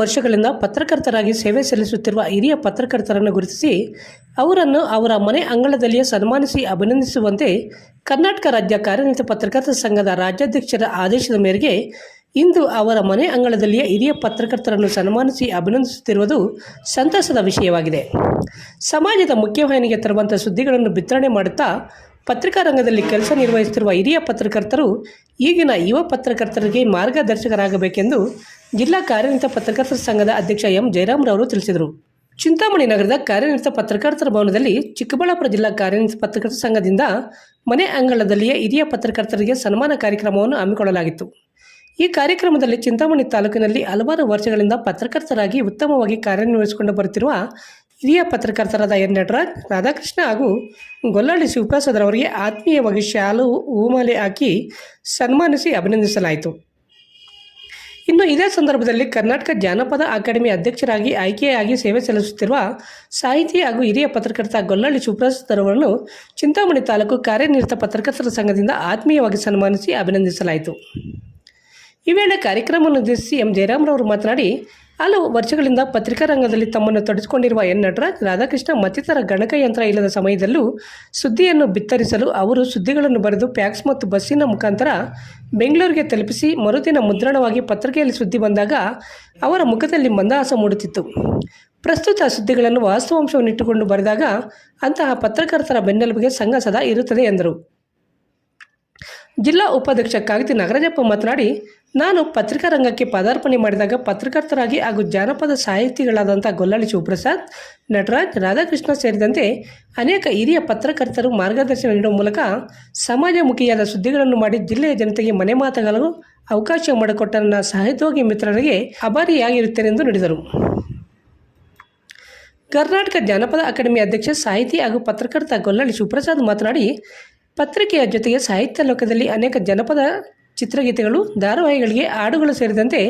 ವರ್ಷಗಳಿಂದ ಪತ್ರಕರ್ತರಾಗಿ ಸೇವೆ ಸಲ್ಲಿಸುತ್ತಿರುವ ಹಿರಿಯ ಪತ್ರಕರ್ತರನ್ನು ಗುರುತಿಸಿ, ಅವರನ್ನು ಅವರ ಮನೆ ಅಂಗಳದಲ್ಲಿಯೇ ಸನ್ಮಾನಿಸಿ ಅಭಿನಂದಿಸುವಂತೆ ಕರ್ನಾಟಕ ರಾಜ್ಯ ಕಾರ್ಯನಿರತ ಪತ್ರಕರ್ತರ ಸಂಘದ ರಾಜ್ಯಾಧ್ಯಕ್ಷರ ಆದೇಶದ ಮೇರೆಗೆ ಇಂದು ಅವರ ಮನೆ ಅಂಗಳದಲ್ಲಿಯೇ ಹಿರಿಯ ಪತ್ರಕರ್ತರನ್ನು ಸನ್ಮಾನಿಸಿ ಅಭಿನಂದಿಸುತ್ತಿರುವುದು ಸಂತಸದ ವಿಷಯವಾಗಿದೆ. ಸಮಾಜದ ಮುಖ್ಯವಾಹಿನಿಗೆ ತರುವಂಥ ಸುದ್ದಿಗಳನ್ನು ಬಿತ್ತರಣೆ ಮಾಡುತ್ತಾ, ಪತ್ರಿಕಾ ರಂಗದಲ್ಲಿ ಕೆಲಸ ನಿರ್ವಹಿಸುತ್ತಿರುವ ಹಿರಿಯ ಪತ್ರಕರ್ತರು ಈಗಿನ ಯುವ ಪತ್ರಕರ್ತರಿಗೆ ಮಾರ್ಗದರ್ಶಕರಾಗಬೇಕೆಂದು ಜಿಲ್ಲಾ ಕಾರ್ಯನಿರತ ಪತ್ರಕರ್ತರ ಸಂಘದ ಅಧ್ಯಕ್ಷ ಎಂ ಜಯರಾಮ್ರವರು ತಿಳಿಸಿದರು. ಚಿಂತಾಮಣಿ ನಗರದ ಕಾರ್ಯನಿರತ ಪತ್ರಕರ್ತರ ಭವನದಲ್ಲಿ ಚಿಕ್ಕಬಳ್ಳಾಪುರ ಜಿಲ್ಲಾ ಕಾರ್ಯನಿರತ ಪತ್ರಕರ್ತರ ಸಂಘದಿಂದ ಮನೆ ಅಂಗಳದಲ್ಲಿಯೇ ಹಿರಿಯ ಪತ್ರಕರ್ತರಿಗೆ ಸನ್ಮಾನ ಕಾರ್ಯಕ್ರಮವನ್ನು ಹಮ್ಮಿಕೊಳ್ಳಲಾಗಿತ್ತು. ಈ ಕಾರ್ಯಕ್ರಮದಲ್ಲಿ ಚಿಂತಾಮಣಿ ತಾಲೂಕಿನಲ್ಲಿ ಹಲವಾರು ವರ್ಷಗಳಿಂದ ಪತ್ರಕರ್ತರಾಗಿ ಉತ್ತಮವಾಗಿ ಕಾರ್ಯನಿರ್ವಹಿಸಿಕೊಂಡು ಬರುತ್ತಿರುವ ಹಿರಿಯ ಪತ್ರಕರ್ತರಾದ ಎನ್ ನಟರಾಜ್, ರಾಧಾಕೃಷ್ಣ ಹಾಗೂ ಗೊಲ್ಲಳ್ಳಿ ಶಿವಪ್ರಸಾದ್ರವರಿಗೆ ಆತ್ಮೀಯವಾಗಿ ಶಾಲು ಹೂಮಾಲೆ ಹಾಕಿ ಸನ್ಮಾನಿಸಿ ಅಭಿನಂದಿಸಲಾಯಿತು. ಇನ್ನು ಇದೇ ಸಂದರ್ಭದಲ್ಲಿ ಕರ್ನಾಟಕ ಜಾನಪದ ಅಕಾಡೆಮಿ ಅಧ್ಯಕ್ಷರಾಗಿ ಆಯ್ಕೆಯಾಗಿ ಸೇವೆ ಸಲ್ಲಿಸುತ್ತಿರುವ ಸಾಹಿತಿ ಹಾಗೂ ಹಿರಿಯ ಪತ್ರಕರ್ತ ಗೊಲ್ಲಳ್ಳಿ ಶಿವಪ್ರಸಾದ್ರವರನ್ನು ಚಿಂತಾಮಣಿ ತಾಲೂಕು ಕಾರ್ಯನಿರತ ಪತ್ರಕರ್ತರ ಸಂಘದಿಂದ ಆತ್ಮೀಯವಾಗಿ ಸನ್ಮಾನಿಸಿ ಅಭಿನಂದಿಸಲಾಯಿತು. ಈ ವೇಳೆ ಕಾರ್ಯಕ್ರಮವನ್ನು ಉದ್ದೇಶಿಸಿ ಎಂ ಜಯರಾಮ್ರವರು ಮಾತನಾಡಿ ಹಲವು ವರ್ಷಗಳಿಂದ ಪತ್ರಿಕಾ ರಂಗದಲ್ಲಿ ತಮ್ಮನ್ನು ತೊಡಗಿಸಿಕೊಂಡಿರುವ ಎನ್. ನಟರಾಜ್, ರಾಧಾಕೃಷ್ಣ ಮತ್ತಿತರ ಗಣಕಯಂತ್ರ ಇಲ್ಲದ ಸಮಯದಲ್ಲೂ ಸುದ್ದಿಯನ್ನು ಬಿತ್ತರಿಸಲು ಅವರು ಸುದ್ದಿಗಳನ್ನು ಬರೆದು ಪ್ಯಾಕ್ಸ್ ಮತ್ತು ಬಸ್ಸಿನ ಮುಖಾಂತರ ಬೆಂಗಳೂರಿಗೆ ತಲುಪಿಸಿ ಮರುದಿನ ಮುದ್ರಣವಾಗಿ ಪತ್ರಿಕೆಯಲ್ಲಿ ಸುದ್ದಿ ಬಂದಾಗ ಅವರ ಮುಖದಲ್ಲಿ ಮಂದಹಾಸ ಮೂಡುತ್ತಿತ್ತು. ಪ್ರಸ್ತುತ ಸುದ್ದಿಗಳನ್ನು ವಾಸ್ತವಾಂಶವನ್ನಿಟ್ಟುಕೊಂಡು ಬರೆದಾಗ ಅಂತಹ ಪತ್ರಕರ್ತರ ಬೆನ್ನೆಲುಬಿಗೆ ಸಂಘ ಸದಾ ಇರುತ್ತದೆ ಎಂದರು. ಜಿಲ್ಲಾ ಉಪಾಧ್ಯಕ್ಷ ಕಾಗತಿ ನಾಗರಾಜಪ್ಪ ಮಾತನಾಡಿ ನಾನು ಪತ್ರಿಕಾ ರಂಗಕ್ಕೆ ಪದಾರ್ಪಣೆ ಮಾಡಿದಾಗ ಪತ್ರಕರ್ತರಾಗಿ ಹಾಗೂ ಜಾನಪದ ಸಾಹಿತಿಗಳಾದಂಥ ಗೊಲ್ಲಳ್ಳಿ ಶಿವಪ್ರಸಾದ್, ನಟರಾಜ್ ರಾಧಾಕೃಷ್ಣ ಸೇರಿದಂತೆ ಅನೇಕ ಹಿರಿಯ ಪತ್ರಕರ್ತರು ಮಾರ್ಗದರ್ಶನ ನೀಡುವ ಮೂಲಕ ಸಮಾಜಮುಖಿಯಾದ ಸುದ್ದಿಗಳನ್ನು ಮಾಡಿ ಜಿಲ್ಲೆಯ ಜನತೆಗೆ ಮನೆ ಮಾತುಗಳು ಅವಕಾಶ ಮಾಡಿಕೊಟ್ಟ ನನ್ನ ಸಹೋದ್ಯೋಗಿ ಮಿತ್ರರಿಗೆ ಅಭಾರಿಯಾಗಿರುತ್ತೇನೆಂದು ನುಡಿದರು. ಕರ್ನಾಟಕ ಜಾನಪದ ಅಕಾಡೆಮಿ ಅಧ್ಯಕ್ಷ, ಸಾಹಿತಿ ಹಾಗೂ ಪತ್ರಕರ್ತ ಗೊಲ್ಲಳ್ಳಿ ಶಿವಪ್ರಸಾದ್ ಮಾತನಾಡಿ, ಪತ್ರಿಕೆಯ ಜೊತೆಗೆ ಸಾಹಿತ್ಯ ಲೋಕದಲ್ಲಿ ಅನೇಕ ಜನಪದ ಚಿತ್ರಗೀತೆಗಳು, ಧಾರಾವಾಹಿಗಳಿಗೆ ಹಾಡುಗಳು ಸೇರಿದಂತೆ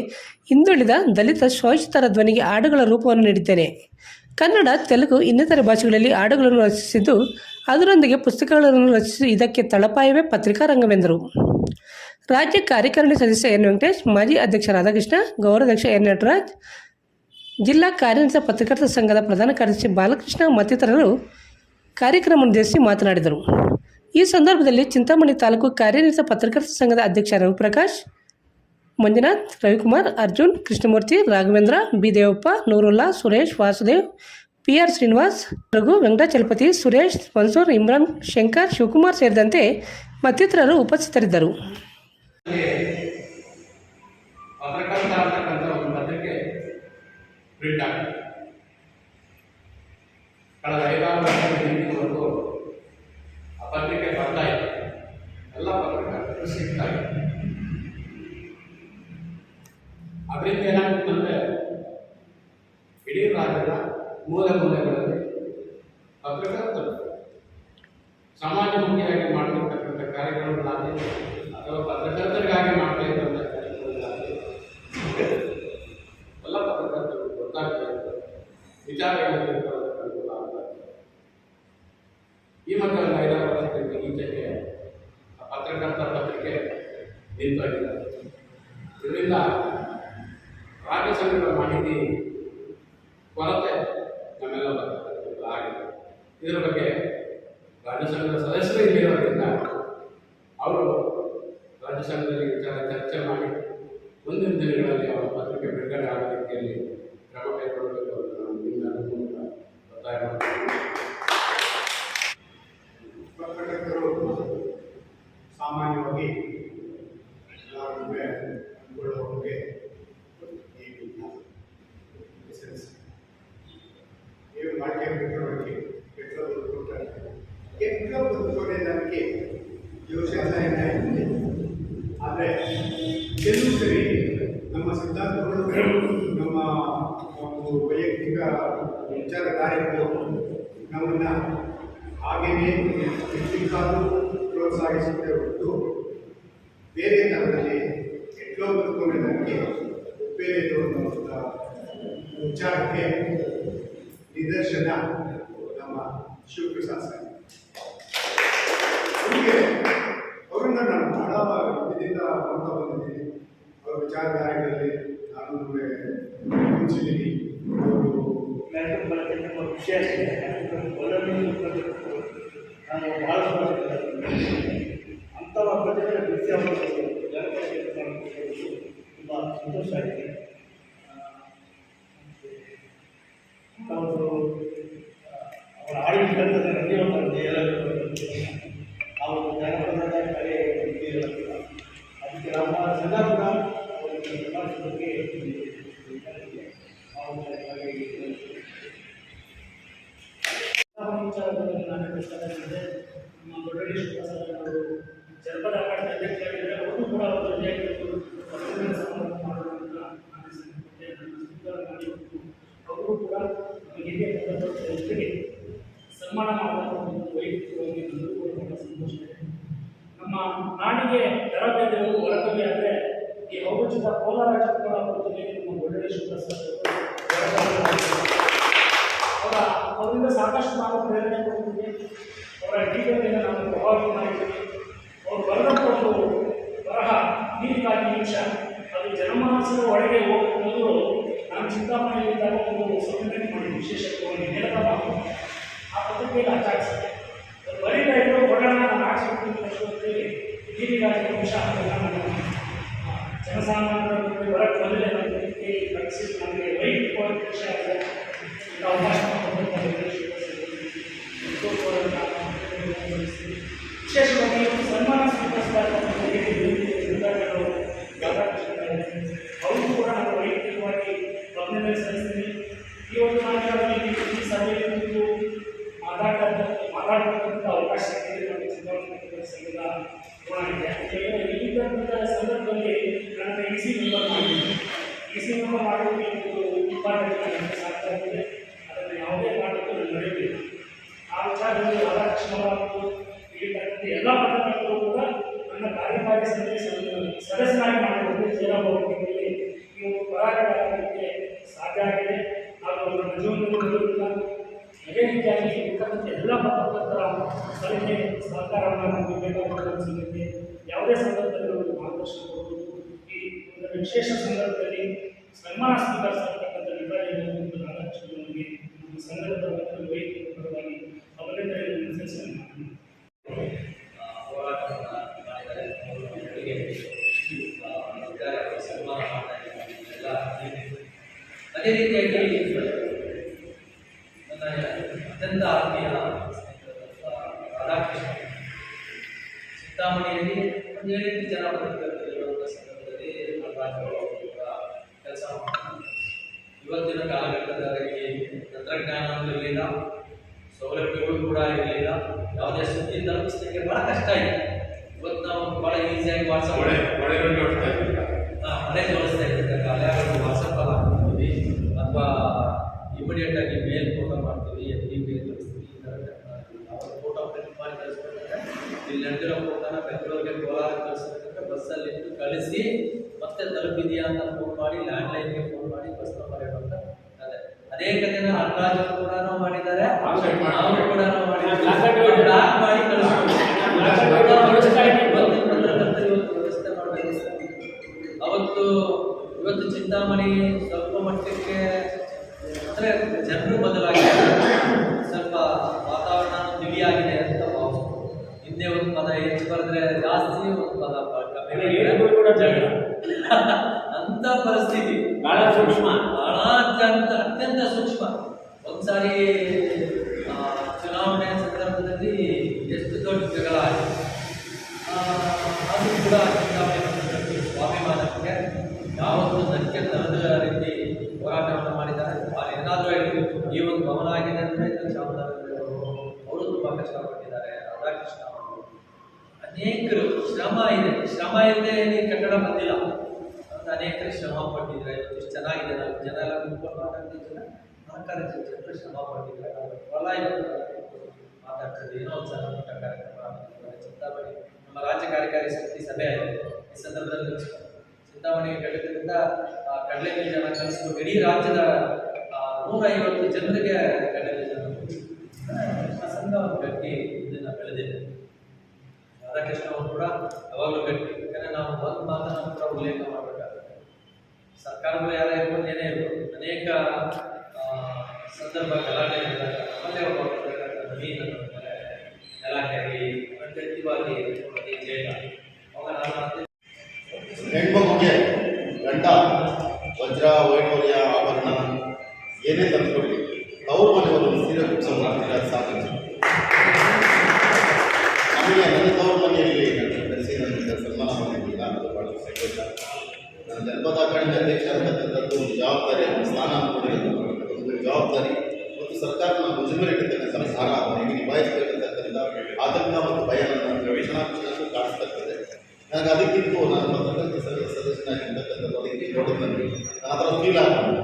ಹಿಂದುಳಿದ ದಲಿತ ಶೋಷಿತರ ಧ್ವನಿಗೆ ಹಾಡುಗಳ ರೂಪವನ್ನು ನೀಡಿದ್ದೇನೆ. ಕನ್ನಡ, ತೆಲುಗು, ಇನ್ನಿತರ ಭಾಷೆಗಳಲ್ಲಿ ಹಾಡುಗಳನ್ನು ರಚಿಸಿದ್ದು, ಅದರೊಂದಿಗೆ ಪುಸ್ತಕಗಳನ್ನು ರಚಿಸಿ ಇದಕ್ಕೆ ತಳಪಾಯವೇ ಪತ್ರಿಕಾ ರಂಗವೆಂದರು. ರಾಜ್ಯ ಕಾರ್ಯಕಾರಿಣಿ ಸದಸ್ಯ ಎನ್. ವೆಂಕಟೇಶ್, ಮಾಜಿ ಅಧ್ಯಕ್ಷ ರಾಧಾಕೃಷ್ಣ ಗೌರವಾಧ್ಯಕ್ಷ ಎನ್. ನಟರಾಜ್, ಜಿಲ್ಲಾ ಕಾರ್ಯನಿರತ ಪತ್ರಕರ್ತರ ಸಂಘದ ಪ್ರಧಾನ ಕಾರ್ಯದರ್ಶಿ ಬಾಲಕೃಷ್ಣ ಮತ್ತಿತರರು ಕಾರ್ಯಕ್ರಮ ಉದ್ದೇಶಿಸಿ ಮಾತನಾಡಿದರು. ಈ ಸಂದರ್ಭದಲ್ಲಿ ಚಿಂತಾಮಣಿ ತಾಲೂಕು ಕಾರ್ಯನಿರತ ಪತ್ರಕರ್ತರ ಸಂಘದ ಅಧ್ಯಕ್ಷ Raviprakash, Manjunath, Ravikumar, Arjun, Krishnamurthy, Raghavendra B Devappa Noorulla, Suresh, Vasudev P R Srinivas, Raghu, Venkatachalapathi, Suresh, Mansoor, Imran, Shankar, Shivakumar ಸೇರಿದಂತೆ ಮತ್ತಿತರರು ಉಪಸ್ಥಿತರಿದ್ದರು. ಕಳೆದ ಐದಾರು ವರ್ಷಗಳ ಹಿಂದಿನವರೆಗೂ ಆ ಪತ್ರಿಕೆ ಬರ್ತಾ ಇದೆ ಎಲ್ಲ ಪತ್ರಕರ್ತರು ಸಿಗ್ತಾ ಇದೆ ಅದರಿಂದ ಏನಾಗುತ್ತಂದ್ರೆ ಇಡೀ ರಾಜ್ಯದ ಮೂಲೆ ಮೂಲೆಗಳಲ್ಲಿ ಪತ್ರಕರ್ತರು ಸಮಾಜಮುಖಿಯಾಗಿ ಮಾಡತಕ್ಕಂಥ ಕಾರ್ಯಗಳನ್ನಾಗಲಿ ಅಥವಾ ಪತ್ರಕರ್ತರಿಗಾಗಿ ಮಾಡ್ತಾ ಇದ್ದಂಥ ಕಾರ್ಯಗಳನ್ನಾಗಲಿ ಎಲ್ಲ ಪತ್ರಕರ್ತರು ಗೊತ್ತಾಗ್ತಾ ಇದ್ದಾರೆ ಈ ಮಕ್ಕಳ ಒಂದು ಐದಾರು ವರ್ಷದಿಂದ ಈಚೆಗೆ ಆ ಪತ್ರಕರ್ತ ಪತ್ರಿಕೆ ನಿಂತಾಗಿದೆ ಇದರಿಂದ ರಾಜ್ಯ ಸಂಘದ ಮಾಹಿತಿ ಕೊರತೆ ನಮ್ಮೆಲ್ಲ ಪತ್ರಕರ್ತರಿಗೆ ಆಗಿದೆ ಇದರ ಬಗ್ಗೆ ರಾಜ್ಯ ಸಂಘದ ಸದಸ್ಯರು ಇಲ್ಲಿರೋದ್ರಿಂದ ಅವರು ರಾಜ್ಯ ಸಂಘದಲ್ಲಿ ವಿಚಾರ ಚರ್ಚೆ ಮಾಡಿ ಮುಂದಿನ ದಿನಗಳಲ್ಲಿ ಅವರ ಪತ್ರಿಕೆ ಬಿಡುಗಡೆ ಆಗೋ ರೀತಿಯಲ್ಲಿ ಕ್ರಮ ಕೈಗೊಳ್ಳಬೇಕು ಅಂತ ನಾನು ನಿಮ್ಮೆಲ್ಲರ ಮೂಲಕ ಒತ್ತಾಯ ಮಾಡ್ತೀನಿ ಪತ್ರಕರ್ತರು ಸಾಮಾನ್ಯವಾಗಿ ಎಲ್ಲರಿಗೆ ಅಂದ್ಕೊಳ್ಳೋರಿಗೆ ಈ ಬಿಸ್ನೆಸ್ ನೀವು ಬಾಳಿಕೆ ಬಿಟ್ಟವರಿಗೆ ಪೆಟ್ರೋಲ್ ಕೊಟ್ಟರೆ ಪೆಟ್ರೋಲ್ ಬದುಕೋದೇ ಯೋಚನೆ ಇದೆ ಆದರೆ ಕೆಲವು ಸರಿ ನಮ್ಮ ನಮ್ಮ ಒಂದು ವೈಯಕ್ತಿಕ ವಿಚಾರಧಾರೆಗಳು ನಮ್ಮನ್ನು ಹಾಗೆಯೇ ನಿರ್ವಿಕಾಲು ಪ್ರೋತ್ಸಾಹಿಸುತ್ತೆ ಹೊರತು ಬೇರೆ ಥರದಲ್ಲಿ ಎಷ್ಟೋ ಬದುಕೊಳ್ಳೋದಕ್ಕೆ ಬೇರೆ ಅನ್ನುವಂಥ ವಿಚಾರಕ್ಕೆ ನಿದರ್ಶನ ನಮ್ಮ ಶಿವಪ್ರಸಾದ್ ಸರ್. ಅವರಿಗೆ ಅವರನ್ನು ನಾನು ಬಹಳ ಇದರಿಂದ ನೋಡ್ತಾ ಬಂದಿದ್ದೀನಿ. ಅವರ ವಿಚಾರಧಾರೆಗಳಲ್ಲಿ ನಾನು ನಾನು ಮುಂಚಿದ್ದೀನಿ ಅವರು ನನಗೆ ಬಹಳ ತುಂಬ ಖುಷಿ ಆಗ್ತಿದೆ ಒಳ್ಳೆ ನಾನು ಭಾಳ ಅಂಥವ ಪ್ರತಿಭೆ ಬಿಡಿಸಿ ಅವರು ತುಂಬ ಸಂತೋಷ ಆಗಿದೆ ಅವರು ಅವರ ಆಡಳಿತದ ನಡೆಯುವಂಥದ್ದು ಎಲ್ಲರಿಗೂ ಅವರು ಜನಪದದ ಕಲೆ ಇದೆಯಲ್ಲ ಅದಕ್ಕೆ ನಮ್ಮ ಸಂಘ ಕೂಡ ಅವರಿಗೆ ಸಮಾಜದ ಬಗ್ಗೆ ಅವರು ವಿಚಾರದಲ್ಲಿ ನಾನು ಹೇಳಬೇಕಾಗಿದೆ ನಮ್ಮ ದೊಡ್ಡಡಿ ಶಿವಪ್ರಸಾದ್ ಅವರು ಜನಪದ ಆಡಳಿತ ಅಧ್ಯಕ್ಷರಾಗಿದ್ದಾರೆ ಅವರು ಕೂಡ ಅವರ ಜೊತೆಯಾಗಿದ್ದು ಪತ್ರಕರ್ತರ ಸಮಾರಂಭ ಮಾಡೋದನ್ನ ನಾನು ಸಂಘಟನೆ ನನ್ನ ಸ್ವೀಕಾರ ಮಾಡಿದ್ದು ಅವರು ಕೂಡ ನಮ್ಮ ಹಿರಿಯ ಪತ್ರಕರ್ತರ ಜೊತೆಗೆ ಸನ್ಮಾನ ಮಾಡಲು ಒಂದು ವೈಯಕ್ತಿಕವಾಗಿ ನನಗೂ ಕೂಡ ಬಹಳ ಸಂತೋಷ ಇದೆ ನಮ್ಮ ನಾಡಿಗೆ ದರಬೇದರು ಹೊರಕವಿ ಅಂದ್ರೆ ಈ ಔಚಿತ ಕೋಲಾರ ಚಿಕ್ಕಬಳ್ಳಾಪುರ ಅವರು ಅವರ ಅವರಿಂದ ಸಾಕಷ್ಟು ನಾವು ಪ್ರೇರಣೆ ಕೊಡ್ತೀವಿ. ಅವರ ಟೀಕೆಯಿಂದ ನಾವು ಪ್ರಭಾವಿತ ಮಾಡಿದ್ದೀವಿ. ಅವರು ಬರೆದಂಥ ಒಂದು ಬರಹ, ನೀರಿಗಾಗಿ ನಿಮಿಷ ಅದು ಜನಮಾನಸದ ಒಳಗೆ ಹೋಗುವ ಮೊದಲು ನಾನು ಚಿಂತಾಮಣಿಯಲ್ಲಿದ್ದಾಗ ಒಂದು ಸಂಘಟನೆ ಮಾಡಿ ವಿಶೇಷ ಮಾತು ಆ ಪತ್ರಿಕೆಯಲ್ಲಿ ಆಚರಿಸಿದೆ ಬರೀತಾ ಇದ್ರು ಒಡಣ ನಾನು ಆಚರಿಸ್ತೀನಿ ಅಂತೇಳಿ ನೀರಿಗಾಗಿ ನಿಮಿಷ ಅದನ್ನು ನಾನು ಆ, ಜನಸಾಮಾನ್ಯರ ಈ ವಿಶೇಷ ಸಂದರ್ಭದಲ್ಲಿ ಸನ್ಮಾನ ಸ್ವೀಕರಿಸಿರ್ತಕ್ಕಂಥ ವಿಭಾಗದಲ್ಲಿ ಒಂದು ರಾಧಾಕೃಷ್ಣ ನಮಗೆ ನಮ್ಮ ಸಂಘದ ವೈಯಕ್ತಿಕ ಪರವಾಗಿ ನಾನು ಹೋರಾಟವನ್ನು ಮಾಡಿದ್ದಾರೆ ಈಸಿಯಾಗಿ ವಾಟ್ಸಪ್ ಮನೆ ತೋರಿಸ್ತಾ ಇದ್ದ ಕಾಲ ವಾಟ್ಸಪ್ ಅಲ್ಲಿ ಹಾಕ್ತೀವಿ ಅಥವಾ ಇಮಿಡಿಯೇಟ್ ಆಗಿ ಮೇಲ್ ಫೋಟೋ ಮಾಡ್ತೀವಿ ಎಫ್ ಡಿ ಮೇಲ್ ಕಳಿಸ್ತೀವಿ ಈ ಥರ ಫೋಟೋ ಪ್ರಿಂಟ್ ಮಾಡಿ ಕಳಿಸ್ಬೇಕಂದ್ರೆ ಇಲ್ಲಿ ನಡೆದಿರೋ ಫೋಟೋನ ಬೆಂಗಳೂರಿಗೆ ಕೋಲಾರ ಕಳಿಸ್ಬೇಕಂದ್ರೆ ಬಸ್ಸಲ್ಲಿ ಇಟ್ಟು ಕಳಿಸಿ ಮತ್ತೆ ತಲುಪಿದೆಯಾ ಅಂತ ಫೋನ್ ಮಾಡಿ ಲ್ಯಾಂಡ್ಲೈನ್ಗೆ ಫೋನ್ ಮಾಡಿ ಬಸ್ ನಂಬರ್ ಹೇಳುವಂತ ಅದೇ. ಅದೇ ಕಥೆನ ಅನ್ರಾಜ್ ಕೂಡ ಮಾಡಿದ್ದಾರೆ. ಅವರು ಕೂಡ ಮಾಡಿ ಕಳಿಸ್ಬೇಕು ಇವತ್ತು ಚಿಂತಾಮಣಿ ಸ್ವಲ್ಪ ಮಟ್ಟಕ್ಕೆ ಅಂದರೆ ಜನರು ಬದಲಾಗಿದೆ. ಸ್ವಲ್ಪ ವಾತಾವರಣ ತಿಳಿಯಾಗಿದೆ ಅಂತ ಭಾವಿಸ್ಬೋದು. ಹಿಂದೆ ಒಂದು ಪದ ಹೆಚ್ಚು ಬರೆದ್ರೆ ಜಾಸ್ತಿ ಒಂದು ಪದ. ಅಂತ ಪರಿಸ್ಥಿತಿ. ಬಹಳ ಸೂಕ್ಷ್ಮ. ಬಹಳ ಅತ್ಯಂತ ಅತ್ಯಂತ ಸೂಕ್ಷ್ಮ. ಒಂದ್ಸಾರಿ ಚುನಾವಣೆ ಸಂದರ್ಭದಲ್ಲಿ ಎಷ್ಟು ದೊಡ್ಡ ಜಗಳ ಆಗಿದೆ. ಅದು ಕೂಡ ಚಿಂತಾಮಣಿ ಸ್ವಾಭಿಮಾನಕ್ಕೆ ಯಾವತ್ತೂ ಅದೇ ರೀತಿ ಹೋರಾಟವನ್ನು ಮಾಡಿದ್ದಾರೆ. ಅಲ್ಲಿ ಏನಾದರೂ ಹೇಳಿ, ಈ ಒಂದು ಗಮನ ಆಗಿದೆ ಅಂದರೆ ಅವರು ತುಂಬ ಕಷ್ಟಪಟ್ಟಿದ್ದಾರೆ. ರಾಧಾಕೃಷ್ಣ ಅವರು. ಅನೇಕರು ಶ್ರಮ ಇದೆ. ಶ್ರಮ ಇಲ್ಲದೆ ಇಲ್ಲಿ ಕಟ್ಟಡ ಬಂದಿಲ್ಲ. ಅಂತ ಅನೇಕರು ಶ್ರಮ ಪಟ್ಟಿದ್ದಾರೆ. ಎಷ್ಟು ಚೆನ್ನಾಗಿದೆ. ನಾವು ಜನ ಎಲ್ಲ ಕೂತ್ಕೊಂಡು ಮಾತಾಡ್ತಿದ್ದ ಜನ ಜನರು ಶ್ರಮ ಪಟ್ಟಿದ್ದಾರೆ. ಫಲ ಇವತ್ತು ಏನೋ ಒಂದು ಸಣ್ಣ ಪುಟ್ಟ ಕಾರ್ಯಕ್ರಮ ನಮ್ಮ ರಾಜ್ಯ ಕಾರ್ಯಕಾರಿ ಸಮಿತಿ ಸಭೆ ಈ ಸಂದರ್ಭದಲ್ಲಿ ಚಿಂತಾಮಣಿ ಘಟಕದಿಂದ ಕಡಲೆ ಬೀಜನ ಕಲಿಸ್ಕೊಂಡು ಇಡೀ ರಾಜ್ಯದ ಆ, ನೂರೈವತ್ತು ಜನರಿಗೆ ಕಡಲೆ ಬೀಜನ ಸಂಘವನ್ನು ಕಟ್ಟಿ ಇದನ್ನ ಬೆಳೆದಿದೆ. ರಾಧಾಕೃಷ್ಣ ಅವರು ಕೂಡ ಯಾವಾಗಲೂ ಕಟ್ಟಿ ಯಾಕಂದ್ರೆ ನಾವು ಒಂದು ಮಾತನ್ನು ಕೂಡ ಉಲ್ಲೇಖ ಮಾಡಬೇಕಾಗುತ್ತೆ. ಸರ್ಕಾರಗಳು ಯಾರೇ ಇರ್ಬೋದು ಏನೇ ಇರ್ಬೋದು ಅನೇಕ ಸಂದರ್ಭ ಗಲಾಟೆ ಮತ್ತೆ ಒಬ್ಬ ನವೀನ್ ಗಲಾಟೆಯಾಗಿ ಗಂಟೆತ್ತಿ ಜೈಲ ಅವಾಗ ನಾನು ಗಂಡ ವಜ್ರ ವೈಢೂರ್ಯ ಆಭರಣ ಏನೇ ತಂದುಕೊಡ್ಲಿ ಅವ್ರ ಒಂದು ಸೀರೆ ಉತ್ಸವ ಮಾಡ್ತೀರ ಸಾಕು ಆಮೇಲೆ ನನ್ನ ತವ್ರ ಮನೆಯಲ್ಲಿ ನನ್ನ ನನಗೆ ಸನ್ಮಾನ ಮಾಡಿದ್ದೀಗ ಅದು ಭಾಳ ಸಂತೋಷ ನನ್ನ ಜನಪದ ಅಕಾಡೆಮಿ ಅಧ್ಯಕ್ಷ ಅಂತಕ್ಕಂಥದ್ದು ಒಂದು ಜವಾಬ್ದಾರಿ, ಒಂದು ಸ್ಥಾನ ಕೊಡಿ ಒಂದು ಜವಾಬ್ದಾರಿ. ಮತ್ತು ಸರ್ಕಾರದ ಭುಜ ಮೇಲೆ ಇಟ್ಟಿರ್ತಕ್ಕಂಥ ಭಾರ ಹೇಗೆ ನಿಭಾಯಿಸಬೇಕಂತಕ್ಕಂಥ ಆತಂಕ ಮತ್ತು ಭಯ ನನ್ನ ಪ್ರವೇಶನ ಕಾಣಿಸ್ತಕ್ಕಂಥದ್ದು ನನಗೆ ಅದಕ್ಕಿಂತ ನಾನು ಪತ್ರಕರ್ತ ಸಂಘದ ಸದಸ್ಯನಾಗಿರ್ತಕ್ಕಂಥದ್ದು ಅದಕ್ಕೆ ನನಗೆ ಆ ಥರ ಫೀಲ್ ಆಗ್ಬೋದು.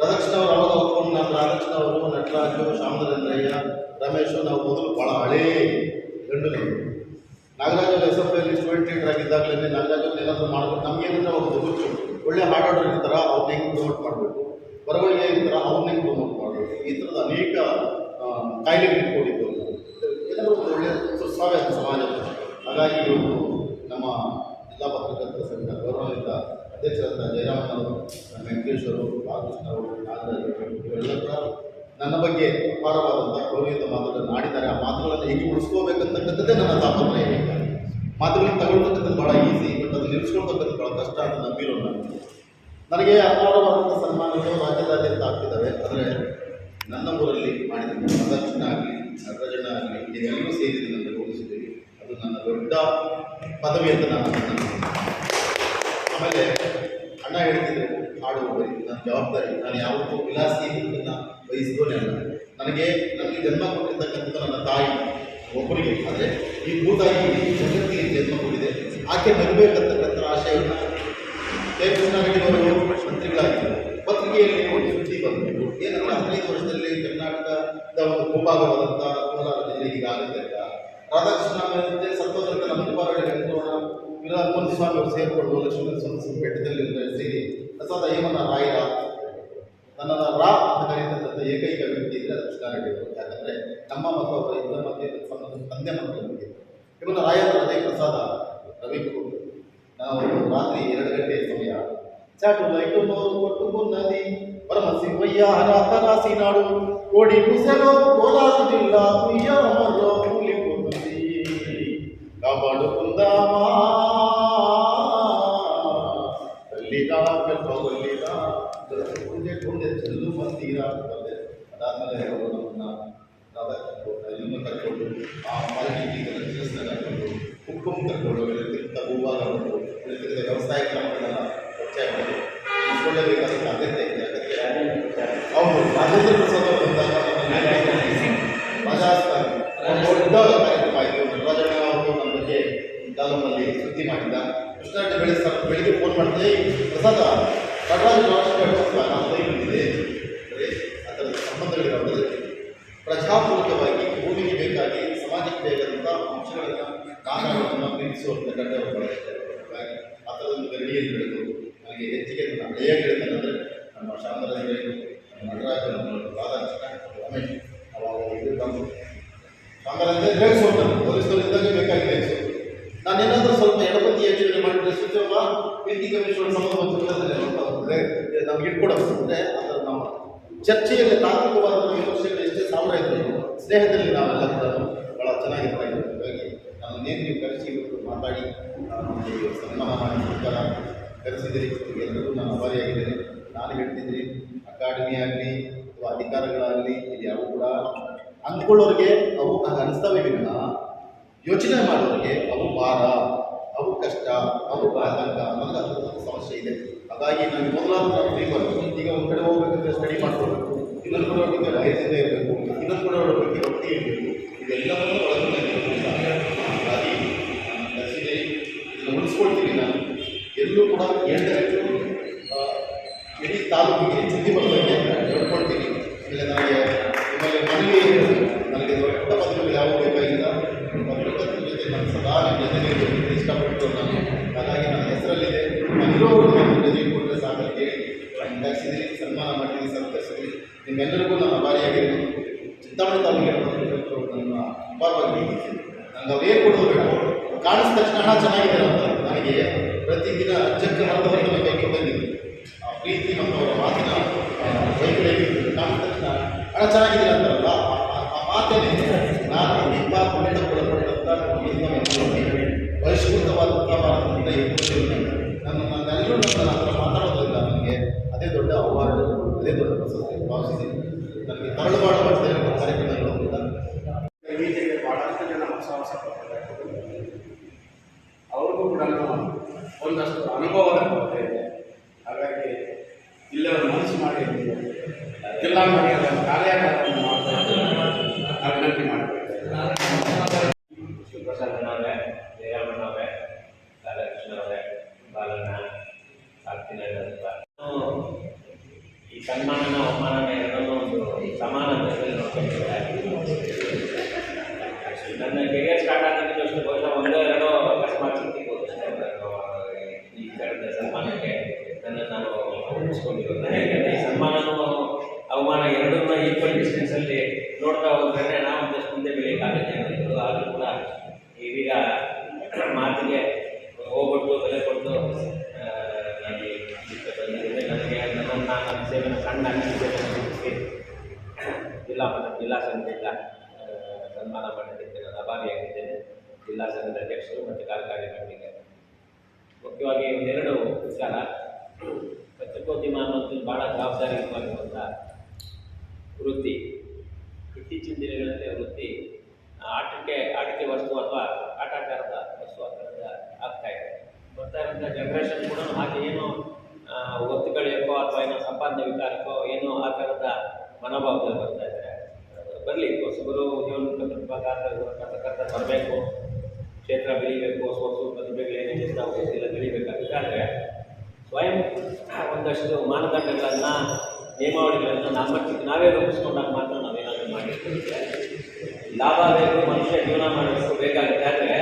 ರಾಧಾಕೃಷ್ಣ ಅವರು ಅವಾಗ ಒಪ್ಕೊಂಡು ನಾನು ರಾಧಾಕೃಷ್ಣ ಅವರು ನಟರಾಜು ಶ್ಯಾಮಚಂದ್ರಯ್ಯ ರಮೇಶು ನಾವು ಮೊದಲು ಭಾಳ ಹಳೇ ಗಂಡು ನಮ್ಮದು ನಾಗರಾಜ್ ಅವರು ಎಸ್ ಎಫ್ ಐಲಿ ಸ್ಟೂಡೆಂಟ್ ಲೀಡರ್ ಆಗಿದ್ದಾಗಲೇ ನಾಗರಾಜ್ ಏನಾದರೂ ಮಾಡಬೇಕು ನಮಗೇನಂದ್ರೆ ಒಂದು ಹುಚ್ಚು. ಒಳ್ಳೆ ಹಾಡಾಡೋರು ಇರ್ತಾರೆ ಅವ್ರನ್ನ ಹೆಂಗೆ ಪ್ರಮೋಟ್ ಮಾಡಬೇಕು? ಬರವಣಿಗೆ ಇರ್ತಾರೆ ಅವ್ರನ್ನ ಹೆಂಗೆ ಪ್ರಮೋಟ್ ಮಾಡಬೇಕು? ಈ ಥರದ ಅನೇಕ ಕಾಯಿಲೆಗಳು ಇಟ್ಕೊಂಡಿದ್ದು ಏನಾದರೂ ಒಂದು ಒಳ್ಳೆಯ ಸುಸ್ವಾಭ್ಯ ಸಮಾಜ. ಹಾಗಾಗಿ ನಮ್ಮ ಜಿಲ್ಲಾ ಪತ್ರಕರ್ತರ ಸಂಘದ ಗೌರವಾನ್ವಿತ ಅಧ್ಯಕ್ಷರಾದ ಜಯರಾಮನವರು ನಮ್ಮ ವೆಂಕಟೇಶ್ ಅವರು ಬಾಲಕೃಷ್ಣ ಅವರು, ನಾಗರಾಜ್ ನನ್ನ ಬಗ್ಗೆ ಅಪಾರವಾದಂಥ ಗೌರವಿತ ಮಾತುಗಳನ್ನು ಆಡಿದ್ದಾರೆ ಆ ಮಾತುಗಳನ್ನು ಹೇಗೆ ಉಳಿಸ್ಕೋಬೇಕಂತಕ್ಕಂಥದ್ದೇ ನನ್ನ ತಾಪತ್ರಯ ಮಾತುಗಳನ್ನು ತಗೊಳ್ತಕ್ಕಂಥದ್ದು ಭಾಳ ಈಸಿ ಬಟ್ ಅದು ನಿಲ್ಲಿಸ್ಕೊಳ್ತಕ್ಕಂಥ ಭಾಳ ಕಷ್ಟ ಅಂತ ನಂಬಿರೋ ನಾನು ನನಗೆ ಅಪಾರವಾದಂಥ ಸನ್ಮಾನಗಳು ರಾಜ್ಯದಾದ್ಯಂತ ಆಗ್ತಿದ್ದಾವೆ ಆದರೆ ನನ್ನ ಊರಲ್ಲಿ ಮಾಡಿದ್ದೀನಿ ಪ್ರದರ್ಶನ ಆಗಲಿ ನಟರಾಜನ ಆಗಲಿ ಇದೆಲ್ಲವೂ ಸೇರಿದ್ದು ನನಗೆ ಹೋಲಿಸಿದ್ದೀವಿ ಅದು ನನ್ನ ದೊಡ್ಡ ಪದವಿ ಅಂತ ನಾನು ಆಮೇಲೆ ಅಣ್ಣ ಹೇಳ್ತಿದ್ರು, ಹಾಡು ನನ್ನ ಜವಾಬ್ದಾರಿ. ನಾನು ಯಾವತ್ತೂ ವಿಲಾಸಿ ವಹಿಸಿದೋನೇ ಅಲ್ಲ. ನನಗೆ ನನಗೆ ಜನ್ಮ ಕೊಟ್ಟಿರ್ತಕ್ಕಂಥ ನನ್ನ ತಾಯಿ ಒಬ್ಬರಿಗೆ ಅಂದರೆ ಈ ಭೂತಾಯಿ ಜಗತ್ತಿಗೆ ಜನ್ಮ ಕೊಟ್ಟಿದೆ. ಆಕೆ ಬರಬೇಕಂತಕ್ಕಂಥ ಆಶಯವನ್ನು ಕೆ. ಕೃಷ್ಣಾರೆಡ್ಡಿ ಅವರು ಮಂತ್ರಿಗಳಾಗಿದ್ದರು. ಪತ್ರಿಕೆಯಲ್ಲಿ ಒಂದು ಸುದ್ದಿ ಬಂತು. ಏನಂದ್ರೆ ಹದಿನೈದು ವರ್ಷದಲ್ಲಿ ಕರ್ನಾಟಕದ ಒಂದು ಭೂಭಾಗವಾದಂಥ ಕೋಲಾರ ಜಿಲ್ಲೆಗೆ ಆಗುತ್ತೆ ರಾಧಾಕೃಷ್ಣ ಮತ್ತೆ ವಿರಾಟ್ ಸ್ವಾಮಿ ಅವರು ಸೇರಿಕೊಂಡು ಲಕ್ಷ್ಮೀ ಸ್ವಾಮಿ ಬೆಟ್ಟದಲ್ಲಿ ಸೇರಿ ಪ್ರಸಾದ ಹೇಮನ ರಾಯರ ನನ್ನನ್ನು ರಾ ಅಂತ ಕರೆಯುವಂಥ ಏಕೈಕ ವ್ಯಕ್ತಿ ಇದ್ದರೆ ಅದು ಕೃಷ್ಣಾರೆಡ್ಡಿ ಅವರು ಯಾಕಂದರೆ ನಮ್ಮ ಮತ್ತು ಅವರ ಇಬ್ಬರ ಮಧ್ಯೆ ಸಂಬಂಧ ತಂದೆ ಮಕ್ಕಳ ಬಗ್ಗೆ ಇವನ ರಾಯರ ಅದೇ ಪ್ರಸಾದ ರವಿಕುಮಾರ್ ನಾವು ರಾತ್ರಿ ಎರಡು ಗಂಟೆ ಸಮಯ ಚಾಟು ಲೈಟು ನೋರು ಕೊಟ್ಟು ಮುನ್ನದಿ ಪರಮಸಿಂಹಯ್ಯ ಹರಾತ ರಾಸಿ ನಾಡು ಕೋಡಿ ಕುಸೆಲೋ ಕೋಲಾರ ಜಿಲ್ಲಾ ಕುಯ್ಯ ಮರೋ ಕೂಲಿ ಕುಂದಿ ಮುಂದೆ ಚೆಲ್ಲು ಮಂದಿರ ಅಂತಂದೆ ಅದಾದ್ಮೇಲೆ ಅವರು ರಾಧಾಕೃಷ್ಣ ಕರ್ಕೊಂಡು ಆ ಮಾಲಿನ್ಯ ಕರ್ಕೊಂಡು ಹುಕ್ಕುಂ ಕರ್ಕೊಂಡು ತಿರುಗ್ತಾ ಭೂಭಾಗ ಬಂದು ತಿರುಗಿದ ವ್ಯವಸಾಯ ಕ್ರಮಗಳನ್ನು ಪರಿಚಯ ಮಾಡಿ. ಇಸ್ಕೊಳ್ಳಬೇಕಾದಂಥ ಸಾಧ್ಯತೆ ಇದೆ. ಅದಕ್ಕೆ ಅವರು ರಾಜೇಂದ್ರ ಪ್ರಸಾದ್ ಅವರು ಬಂದಾಗ ರಾಜಸ್ಥಾನ ದೊಡ್ಡ ಕಾರ್ಯಕ್ರಮ ಆಯಿತು. ನಟರಾಜಣ್ಣ ಅವರು ನಮ್ಮ ಬಗ್ಗೆ ಕಾಲಮಲ್ಲಿ ಸುದ್ದಿ ಮಾಡಿದ್ದ ಬೆಳೆ ಸರ್, ಬೆಳಿಗ್ಗೆ ಫೋನ್ ಮಾಡ್ತಾರೆ ಪ್ರಸಾದ ನಟರಾಜ ರಾಷ್ಟ್ರ ನಾವು ನಮ್ಮ ಬಂದಿದೆ ಅಂದರೆ ಅದರ ಸಂಬಂಧಗಳಿರೋದ್ರಲ್ಲಿ ಪ್ರಜಾಪೂರ್ವಕವಾಗಿ ಭೂಮಿಗೆ ಬೇಕಾಗಿ ಸಮಾಜಕ್ಕೆ ಬೇಕಾದಂಥ ಅಂಶಗಳನ್ನು ಕಾರಣಗಳನ್ನು ಪ್ರೀತಿಸುವಂಥ ಗಂಡವರು ಬಳಸ್ತಾರೆ ಹಾಗಾಗಿ ಆ ಥರದೊಂದು ಗರಡಿಯಲ್ಲಿ ಬೆಳೆದು ನನಗೆ ಹೆಚ್ಚಿಗೆ ನನ್ನ ಹಳೆಯ ಗೆಳೆತನಂದರೆ ನಮ್ಮ ಶಾಮರಾಜ ನಮ್ಮ ನಟರಾಜ, ನಮ್ಮ ರಾಧಾಕೃಷ್ಣ ಅವಾಗ ಇದು ಬಂದು. ಶಾಮರಾಜ ರೇಗಿಸೋದು ನಾನು ಪೊಲೀಸರಿದ್ದಾಗ ಬೇಕಾಗಿ ರೇಗಿಸೋದು ನಾನೇನಾದರೂ ಸ್ವಲ್ಪ ಎಡಪತಿ ಯೋಚನೆ ಮಾಡಿದ್ರೆ ಸುತ್ತಮ್ಮ ಪ್ರೀತಿ ಕಮಿಷನ್ ಸಂಬಂಧ ಬಂದರೆ ನಮ್ಗೆ ಇಟ್ಕೊಡಬೇಕಂದ್ರೆ ಅಂದರೆ ನಮ್ಮ ಚರ್ಚೆಯಲ್ಲಿ ತಾಂತ್ರಿಕವಾದ ವಿಮರ್ಶೆಗಳು ಎಷ್ಟೇ ಸಾವಿರ ಇದ್ದರು ಸ್ನೇಹದಲ್ಲಿ ನಾವೆಲ್ಲ ಕೂಡ ಭಾಳ ಚೆನ್ನಾಗಿರ್ತಾ ಇದ್ದೀವಿ. ಹಾಗಾಗಿ ನಮ್ಮನ್ನೇನು ನೀವು ಕರೆಸಿ ಇವತ್ತು ಮಾತಾಡಿ ನಮಗೆ ಸನ್ಮಾನ ಮಾಡಿ ಸರ್ಕಾರ ಕರೆಸಿದ್ರಿ ಎಲ್ಲರಿಗೂ ನಾನು ಅಭಾರಿಯಾಗಿದ್ದೇನೆ ನಾನು ಹೇಳ್ತಿದ್ದೀನಿ, ಅಕಾಡೆಮಿ ಆಗಲಿ ಅಥವಾ ಅಧಿಕಾರಗಳಾಗಲಿ ಇದು ಯಾವ ಕೂಡ ಅಂದ್ಕೊಳ್ಳೋರಿಗೆ ಅವು ಅನಿಸ್ತವೆ ವಿನ. ಯೋಚನೆ ಮಾಡೋರಿಗೆ ಅವು ಭಾರ, ಅವು ಕಷ್ಟ, ಅವು ಆತಂಕ ನನಗೆ ಅದರದ್ದು ಸಮಸ್ಯೆ ಇದೆ. ಹಾಗಾಗಿ ಮೊದಲಾದ ನಾನು ಬರ್ತದೆ ಈಗ ಒಂದು ಕಡೆ ಹೋಗ್ಬೇಕಂದ್ರೆ ಸ್ಟಡಿ ಮಾಡ್ಕೊಳ್ಬೇಕು. ಇನ್ನೊಂದು ಕೂಡ ಅವರಿಗೆ ವಯಸ್ಸಿಂದ ಇರಬೇಕು. ಇನ್ನೊಂದು ಕಡೆ ಬಗ್ಗೆ ಭಕ್ತಿ ಇರಬೇಕು. ಇದೆಲ್ಲವನ್ನು ಒಳಗೊಂಡಿರೋದ್ರಿಂದ ಹಾಗಾಗಿ ನಾನು ಕಲಿಸಿದೆ ಇದನ್ನು ಉಳಿಸ್ಕೊಳ್ತೀನಿ ನಾನು. ಎಲ್ಲೂ ಕೂಡ ಹೇಳ್ತಾರೆ ಕಾಣಿಸಿದ ತಕ್ಷಣ ಹಣ ಚೆನ್ನಾಗಿದೆ ಅಂತ ನನಗೆ ಪ್ರತಿದಿನ ಅಜ್ಜಕ್ಕೆ ಮನದವರೆಗೆ ಬೈಕು ಬಂದಿದೆ ಆ ಪ್ರೀತಿ ನಮ್ಮವರ ಮಾತಿನ ಬೈಕುಗಳಿಗೆ ಕಾಣಿಸಿದ ತಕ್ಷಣ ಹಣ ಚೆನ್ನಾಗಿದೆ ಅಂತಾರಲ್ಲ? ಆ ಮಾತೇನೆ María de ಹವಾಮಾನ ಎರಡನ್ನ ಈ ಡಿಸ್ಟೆನ್ಸ್ ಅಲ್ಲಿ ನೋಡ್ತಾ ಹೋದ್ರೆ ನಾವು ಮುಂದೆ ಮುಂದೆ ಬೆಳೆಯೋಕ್ಕಾಗುತ್ತೆ ಅನ್ನೋದು ಆದರೂ ಕೂಡ ಇದೀಗ ವೃತ್ತಿ ಆಟಕ್ಕೆ ಆಟಕ್ಕೆ ವಸ್ತು ಅಥವಾ ಆಟಾಚಾರದ ವಸ್ತು ಆ ಥರದ ಆಗ್ತಾ ಇದೆ. ಬರ್ತಾ ಇರೋಂಥ ಜನ್ರೇಷನ್ ಕೂಡ ಹಾಗೆ ಏನು ಒತ್ತು ಅಥವಾ ಏನೋ ಸಂಪಾದನೆ ವಿಚಾರಕ್ಕೋ ಏನೋ ಆ ಥರದ ಮನೋಭಾವದಲ್ಲಿ ಬರ್ತಾ ಇದ್ದಾರೆ ಬರಲಿ. ಹೊಸಬರು ಉದ್ಯೋಗ ಕರ್ತಕರ್ತ ಬರಬೇಕು ಕ್ಷೇತ್ರ ಬೆಳಿಬೇಕು ಹೊಸ ಪ್ರತಿಭೆಗಳು ಏನಿದೆ ನಾವು ಎಲ್ಲ ಬೆಳಿಬೇಕಾಗಿದ್ದಾದರೆ ಸ್ವಯಂ ಒಂದಷ್ಟು ಮಾನದಂಡಗಳನ್ನು, ನಿಯಮಾವಳಿಗಳನ್ನು ನಮ್ಮ ನಾವೇ ರೂಪಿಸ್ಕೊಂಡಾಗ ಮಾತ್ರ ನಾವೇನಾದರೂ ಮಾಡಿರ್ತೀವಿ. ಲಾಭ ಬೇಕು ಮನುಷ್ಯ ಜೀವನ ಮಾಡಬೇಕು ಬೇಕಾಗುತ್ತೆ ಆದರೆ